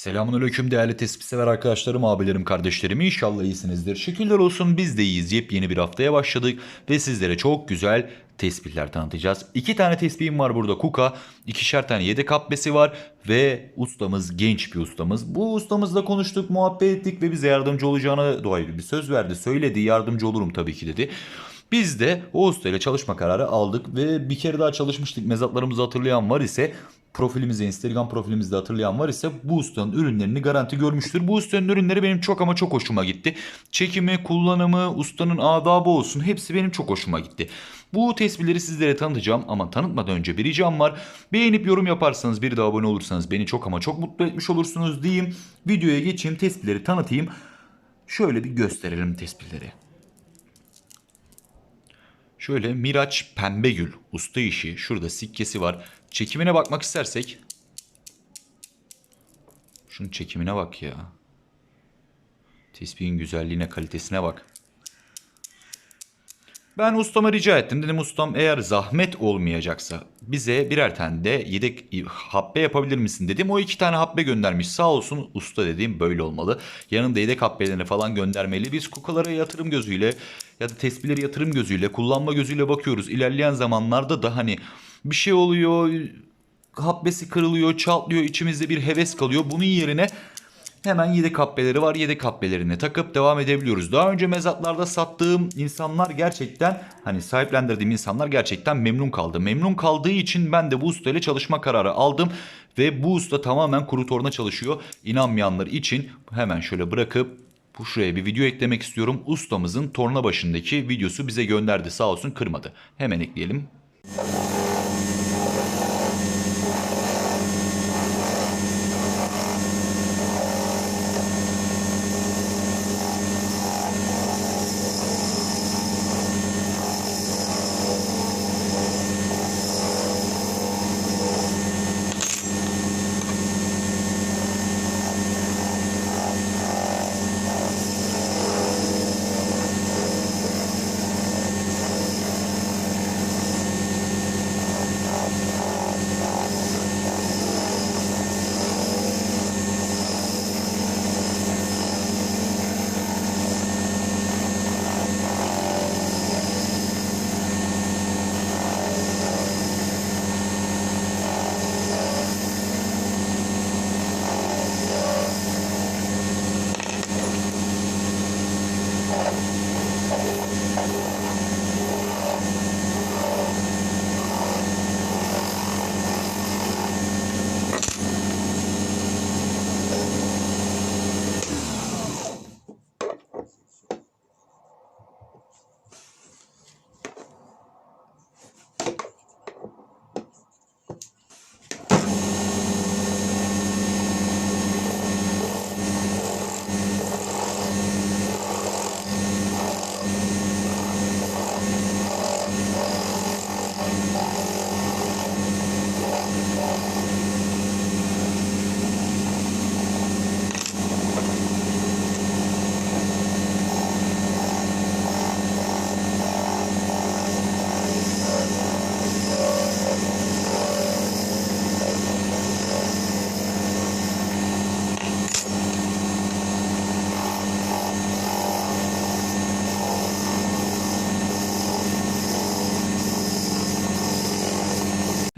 Selamünaleyküm değerli tespit sever arkadaşlarım, abilerim, kardeşlerim. İnşallah iyisinizdir. Şükürler olsun biz de iyiyiz. Yepyeni bir haftaya başladık ve sizlere çok güzel tespitler tanıtacağız. İki tane tespihim var burada Kuka. ikişer tane yedek habbesi var ve ustamız genç bir ustamız. Bu ustamızla konuştuk, muhabbet ettik ve bize yardımcı olacağına dair bir söz verdi. Söyledi yardımcı olurum tabii ki dedi. Biz de o ustayla çalışma kararı aldık ve bir kere daha çalışmıştık. Mezatlarımızı hatırlayan var ise profilimizde Instagram profilimizde hatırlayan var ise bu ustanın ürünlerini garanti görmüştür. Bu ustanın ürünleri benim çok ama çok hoşuma gitti. Çekimi, kullanımı, ustanın adabı olsun hepsi benim çok hoşuma gitti. Bu tespitleri sizlere tanıtacağım ama tanıtmadan önce bir ricam var. Beğenip yorum yaparsanız bir de abone olursanız beni çok ama çok mutlu etmiş olursunuz diyeyim. Videoya geçeyim tespitleri tanıtayım. Şöyle bir gösterelim tespitleri. Şöyle Miraç Pembegül usta işi. Şurada sikkesi var. Çekimine bakmak istersek. Şunun çekimine bak ya. Tespihin güzelliğine, kalitesine bak. Ben ustama rica ettim. Dedim ustam eğer zahmet olmayacaksa bize birer tane de yedek habbe yapabilir misin dedim. O iki tane habbe göndermiş. Sağ olsun usta dediğim böyle olmalı. Yanında yedek habbelerini falan göndermeli. Biz kukalara yatırım gözüyle ya da tespihleri yatırım gözüyle, kullanma gözüyle bakıyoruz. İlerleyen zamanlarda da hani bir şey oluyor, habbesi kırılıyor, çatlıyor, içimizde bir heves kalıyor. Bunun yerine Hemen yedek habbeleri var. Yedek habbelerine takıp devam edebiliyoruz. Daha önce mezatlarda sattığım insanlar gerçekten hani sahiplendirdiğim insanlar gerçekten memnun kaldı. Memnun kaldığı için ben de bu usta ile çalışma kararı aldım. Ve bu usta tamamen kuru torna çalışıyor. İnanmayanlar için hemen şöyle bırakıp bu şuraya bir video eklemek istiyorum. Ustamızın torna başındaki videosu bize gönderdi sağ olsun kırmadı. Hemen ekleyelim.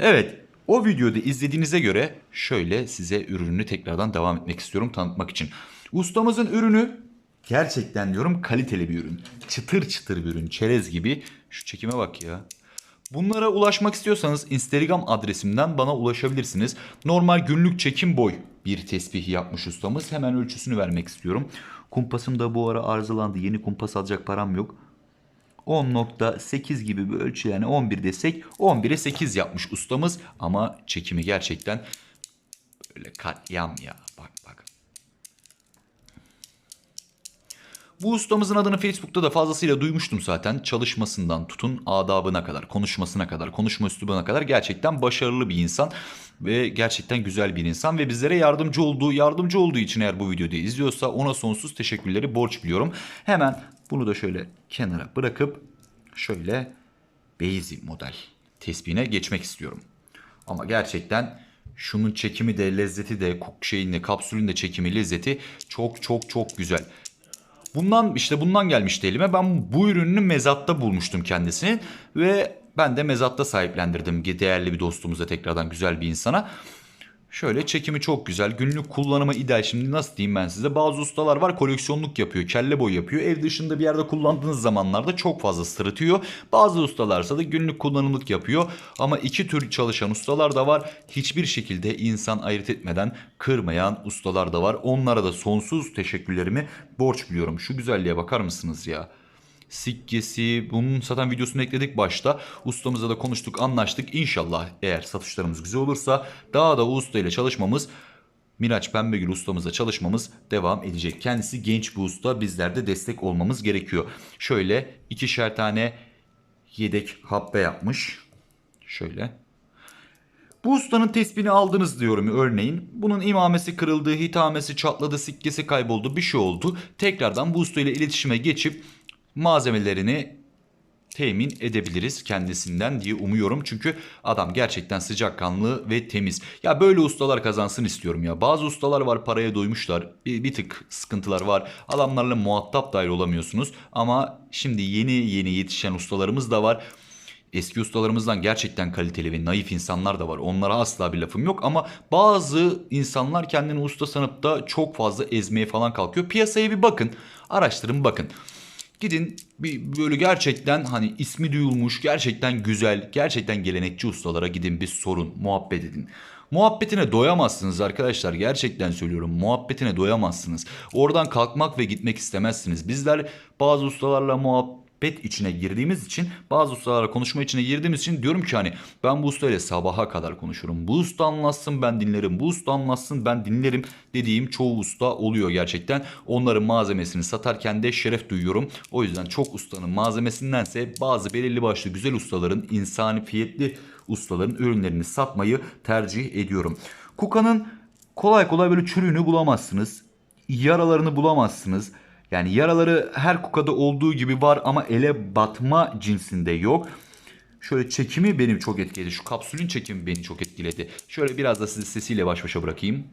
Evet, o videoda izlediğinize göre şöyle size ürününü tekrardan devam etmek istiyorum tanıtmak için. Ustamızın ürünü gerçekten diyorum kaliteli bir ürün. Çıtır çıtır bir ürün, çerez gibi. Şu çekime bak ya. Bunlara ulaşmak istiyorsanız Instagram adresimden bana ulaşabilirsiniz. Normal günlük çekim boy bir tesbih yapmış ustamız. Hemen ölçüsünü vermek istiyorum. Kumpasım da bu ara arızalandı. Yeni kumpas alacak param yok. 10.8 gibi bir ölçü yani 11 desek 11'e 8 yapmış ustamız ama çekimi gerçekten böyle katliam ya bak bak. Bu ustamızın adını Facebook'ta da fazlasıyla duymuştum zaten. Çalışmasından tutun adabına kadar, konuşmasına kadar, konuşma üslubuna kadar gerçekten başarılı bir insan ve gerçekten güzel bir insan ve bizlere yardımcı olduğu, yardımcı olduğu için eğer bu videoyu izliyorsa ona sonsuz teşekkürleri borç biliyorum. Hemen bunu da şöyle kenara bırakıp şöyle Basic model tespihine geçmek istiyorum. Ama gerçekten Şunun çekimi de lezzeti de şeyin de kapsülün de çekimi lezzeti çok çok çok güzel. Bundan işte bundan gelmişti elime. Ben bu ürünü mezatta bulmuştum kendisini ve ben de mezatta sahiplendirdim değerli bir dostumuza tekrardan güzel bir insana. Şöyle çekimi çok güzel. Günlük kullanıma ideal. Şimdi nasıl diyeyim ben size? Bazı ustalar var koleksiyonluk yapıyor. Kelle boy yapıyor. Ev dışında bir yerde kullandığınız zamanlarda çok fazla sırıtıyor. Bazı ustalarsa da günlük kullanımlık yapıyor. Ama iki tür çalışan ustalar da var. Hiçbir şekilde insan ayırt etmeden kırmayan ustalar da var. Onlara da sonsuz teşekkürlerimi borç biliyorum. Şu güzelliğe bakar mısınız ya? Sikkesi bunun zaten videosunu ekledik başta. Ustamızla da konuştuk anlaştık. İnşallah eğer satışlarımız güzel olursa daha da usta ile çalışmamız Miraç Pembegül ustamızla çalışmamız devam edecek. Kendisi genç bir usta bizler de destek olmamız gerekiyor. Şöyle ikişer tane yedek habbe yapmış. Şöyle. Bu ustanın tespini aldınız diyorum örneğin. Bunun imamesi kırıldı, hitamesi çatladı, sikkesi kayboldu, bir şey oldu. Tekrardan bu usta ile iletişime geçip malzemelerini temin edebiliriz kendisinden diye umuyorum. Çünkü adam gerçekten sıcakkanlı ve temiz. Ya böyle ustalar kazansın istiyorum ya. Bazı ustalar var paraya doymuşlar. Bir, bir tık sıkıntılar var. Adamlarla muhatap dair olamıyorsunuz. Ama şimdi yeni yeni yetişen ustalarımız da var. Eski ustalarımızdan gerçekten kaliteli ve naif insanlar da var. Onlara asla bir lafım yok ama bazı insanlar kendini usta sanıp da çok fazla ezmeye falan kalkıyor. Piyasaya bir bakın, araştırın bakın. Gidin bir böyle gerçekten hani ismi duyulmuş, gerçekten güzel, gerçekten gelenekçi ustalara gidin bir sorun, muhabbet edin. Muhabbetine doyamazsınız arkadaşlar. Gerçekten söylüyorum. Muhabbetine doyamazsınız. Oradan kalkmak ve gitmek istemezsiniz. Bizler bazı ustalarla muhabbet muhabbet içine girdiğimiz için bazı ustalarla konuşma içine girdiğimiz için diyorum ki hani ben bu ustayla sabaha kadar konuşurum. Bu usta anlatsın ben dinlerim. Bu usta anlatsın ben dinlerim dediğim çoğu usta oluyor gerçekten. Onların malzemesini satarken de şeref duyuyorum. O yüzden çok ustanın malzemesindense bazı belirli başlı güzel ustaların insani fiyetli ustaların ürünlerini satmayı tercih ediyorum. Kuka'nın kolay kolay böyle çürüğünü bulamazsınız. Yaralarını bulamazsınız. Yani yaraları her kukada olduğu gibi var ama ele batma cinsinde yok. Şöyle çekimi benim çok etkiledi. Şu kapsülün çekimi beni çok etkiledi. Şöyle biraz da sizi sesiyle baş başa bırakayım.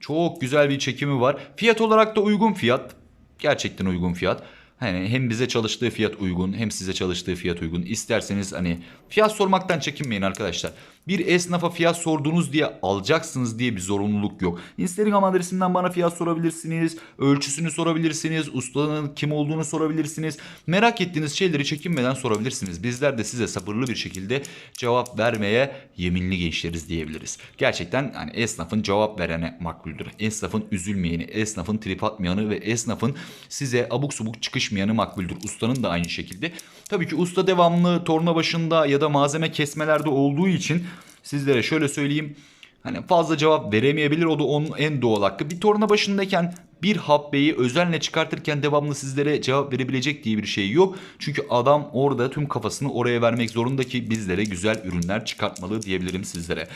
Çok güzel bir çekimi var. Fiyat olarak da uygun fiyat. Gerçekten uygun fiyat. Hani hem bize çalıştığı fiyat uygun hem size çalıştığı fiyat uygun. İsterseniz hani fiyat sormaktan çekinmeyin arkadaşlar. Bir esnafa fiyat sordunuz diye alacaksınız diye bir zorunluluk yok. Instagram adresinden bana fiyat sorabilirsiniz. Ölçüsünü sorabilirsiniz. Ustanın kim olduğunu sorabilirsiniz. Merak ettiğiniz şeyleri çekinmeden sorabilirsiniz. Bizler de size sabırlı bir şekilde cevap vermeye yeminli gençleriz diyebiliriz. Gerçekten hani esnafın cevap verene makbuldür. Esnafın üzülmeyeni, esnafın trip atmayanı ve esnafın size abuk subuk çıkışmayanı makbuldür. Ustanın da aynı şekilde. Tabii ki usta devamlı torna başında ya da malzeme kesmelerde olduğu için sizlere şöyle söyleyeyim. Hani fazla cevap veremeyebilir o da onun en doğal hakkı. Bir torna başındayken bir habbeyi özenle çıkartırken devamlı sizlere cevap verebilecek diye bir şey yok. Çünkü adam orada tüm kafasını oraya vermek zorunda ki bizlere güzel ürünler çıkartmalı diyebilirim sizlere.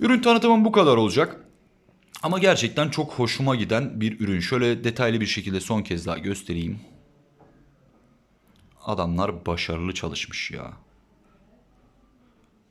Ürün tanıtımım bu kadar olacak. Ama gerçekten çok hoşuma giden bir ürün. Şöyle detaylı bir şekilde son kez daha göstereyim. Adamlar başarılı çalışmış ya.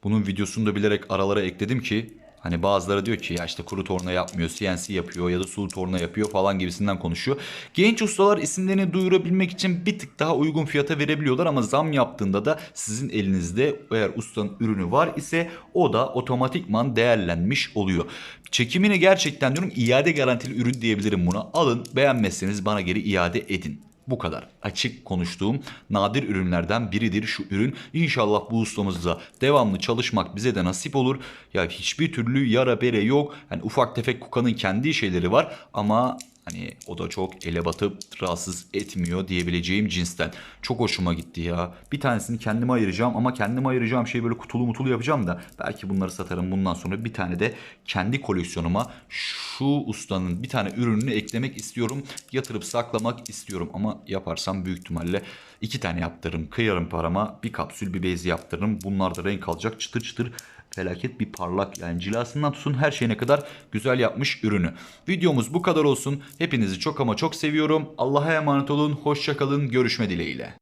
Bunun videosunu da bilerek aralara ekledim ki Hani bazıları diyor ki ya işte kuru torna yapmıyor, CNC yapıyor ya da sulu torna yapıyor falan gibisinden konuşuyor. Genç ustalar isimlerini duyurabilmek için bir tık daha uygun fiyata verebiliyorlar ama zam yaptığında da sizin elinizde eğer ustanın ürünü var ise o da otomatikman değerlenmiş oluyor. Çekimini gerçekten diyorum iade garantili ürün diyebilirim buna. Alın beğenmezseniz bana geri iade edin. Bu kadar açık konuştuğum nadir ürünlerden biridir şu ürün. İnşallah bu ustamızla devamlı çalışmak bize de nasip olur. Ya hiçbir türlü yara bere yok. Yani ufak tefek kukanın kendi şeyleri var ama Hani o da çok ele batıp rahatsız etmiyor diyebileceğim cinsten. Çok hoşuma gitti ya. Bir tanesini kendime ayıracağım ama kendime ayıracağım şeyi böyle kutulu mutulu yapacağım da. Belki bunları satarım bundan sonra bir tane de kendi koleksiyonuma şu ustanın bir tane ürününü eklemek istiyorum. Yatırıp saklamak istiyorum ama yaparsam büyük ihtimalle iki tane yaptırırım. Kıyarım parama bir kapsül bir bezi yaptırırım. Bunlar da renk alacak çıtır çıtır felaket bir parlak yani cilasından tutun her şeyine kadar güzel yapmış ürünü. Videomuz bu kadar olsun. Hepinizi çok ama çok seviyorum. Allah'a emanet olun. Hoşçakalın. Görüşme dileğiyle.